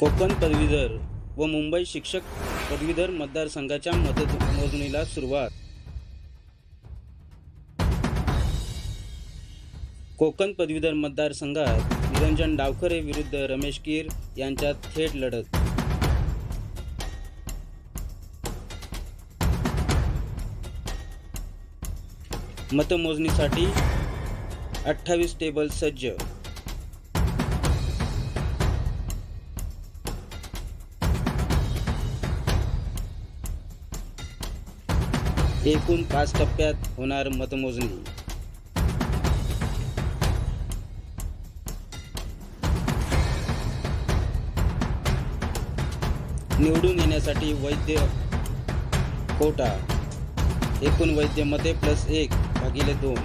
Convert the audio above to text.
कोकण पदवीधर व मुंबई शिक्षक पदवीधर मतदारसंघाच्या मतमोजणीला सुरुवात. कोकण पदवीधर मतदारसंघात निरंजन डावखरे विरुद्ध रमेश कीर यांच्यात थेट लढत. मतमोजणीसाठी अठ्ठावीस टेबल सज्ज. एकूण पाच टप्प्यात होणार मतमोजणी. निवडून येण्यासाठी वैद्य कोटा. एकूण वैद्य मते प्लस एक भागिले दोन.